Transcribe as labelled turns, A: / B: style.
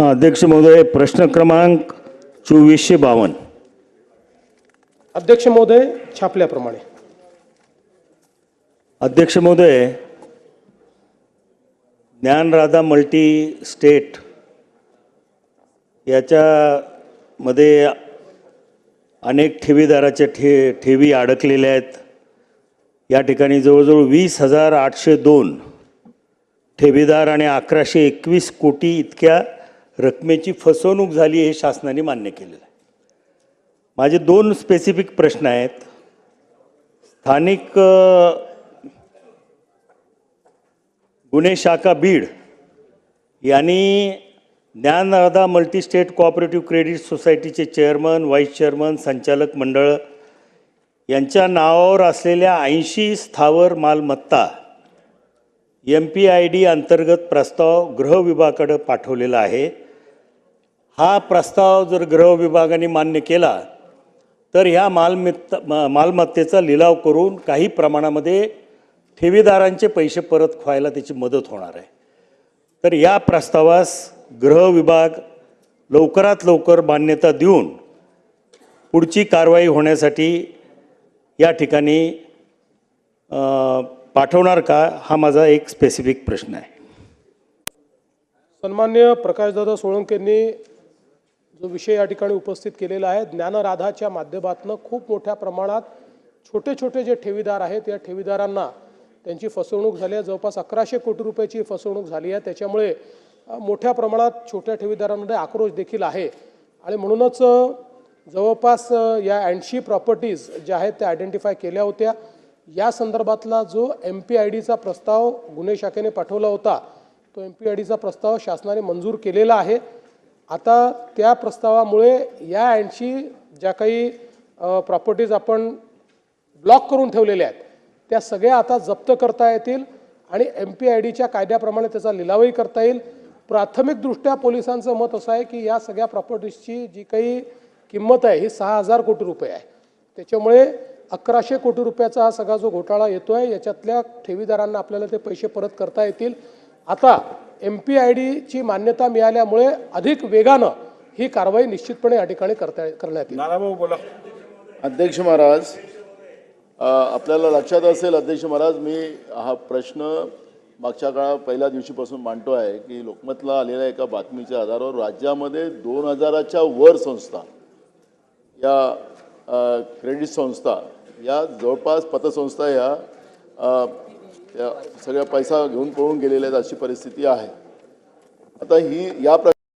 A: हां अध्यक्ष महोदय प्रश्न क्रमांक चोवीसशे बावन्न.
B: अध्यक्ष महोदय छापल्याप्रमाणे.
A: अध्यक्ष महोदय ज्ञानराधा मल्टी स्टेट याच्यामध्ये अनेक ठेवीदाराच्या ठे ठेवी अडकलेल्या आहेत. या ठिकाणी जवळजवळ वीस हजार आठशे दोन ठेवीदार आणि अकराशे एकवीस कोटी इतक्या रकमेची फसवणूक झाली हे शासनाने मान्य केलेलं आहे. माझे दोन स्पेसिफिक प्रश्न आहेत. स्थानिक गुन्हे शाखा बीड यांनी Dnyanradha multi state cooperative credit सोसायटीचे चेअरमन व्हाईस चेअरमन संचालक मंडळ यांच्या नावावर असलेल्या ऐंशी स्थावर मालमत्ता एम पी आय डी अंतर्गत प्रस्ताव गृह विभागाकडे पाठवलेला आहे. हा प्रस्ताव जर गृह विभागाने मान्य केला तर ह्या मालमत्ता मा- मालमत्तेचा लिलाव करून काही प्रमाणामध्ये ठेवीदारांचे पैसे परत व्हायला त्याची मदत होणार आहे. तर या प्रस्तावास गृह विभाग लवकरात लवकर मान्यता देऊन पुढची कारवाई होण्यासाठी या ठिकाणी पाठवणार का हा माझा एक स्पेसिफिक प्रश्न आहे.
B: सन्मान्य प्रकाशदादा सोळंकेंनी जो विषय या ठिकाणी उपस्थित केलेला आहे ज्ञानराधाच्या माध्यमातून खूप मोठ्या प्रमाणात छोटे छोटे जे ठेवीदार आहेत या ठेवीदारांना त्यांची फसवणूक झाली आहे. जवळपास अकराशे कोटी रुपयाची फसवणूक झाली आहे. त्याच्यामुळे मोठ्या प्रमाणात छोट्या ठेवीदारांमध्ये आक्रोश देखील आहे. आणि म्हणूनच जवळपास या ऐंशी प्रॉपर्टीज ज्या आहेत त्या आयडेंटिफाय केल्या होत्या. या संदर्भातला जो एम पी आय डीचा प्रस्ताव गुन्हे शाखेने पाठवला होता तो एम पी आय डीचा प्रस्ताव शासनाने मंजूर केलेला आहे. आता त्या प्रस्तावामुळे या ऐंशी ज्या काही प्रॉपर्टीज आपण ब्लॉक करून ठेवलेल्या आहेत त्या सगळ्या आता जप्त करता येतील आणि एम पी आय डीच्या कायद्याप्रमाणे त्याचा लिलावही करता येईल. प्राथमिकदृष्ट्या पोलिसांचं मत असं आहे की या सगळ्या प्रॉपर्टीजची जी काही किंमत आहे ही सहा हजार कोटी रुपये आहे. त्याच्यामुळे अकराशे कोटी रुपयाचा हा सगळा जो घोटाळा येतो आहे याच्यातल्या ठेवीदारांना आपल्याला ते पैसे परत करता येतील. आता एम पी आय डीची मान्यता मिळाल्यामुळे अधिक वेगानं ही कारवाई निश्चितपणे या ठिकाणी करता करण्यात येईल.
C: अध्यक्ष महाराज आपल्याला लक्षात असेल अध्यक्ष महाराज मी हा प्रश्न मागच्या काळात पहिल्या दिवशीपासून मांडतो आहे की लोकमतला आलेल्या एका बातमीच्या आधारावर राज्यामध्ये दोन हजाराच्या वर संस्था या क्रेडिट संस्था या जवळपास पतसंस्था या त्या या सगळ्या पैसा घेऊन पळून गेलेल्या आहेत अशी परिस्थिती आहे. आता ही या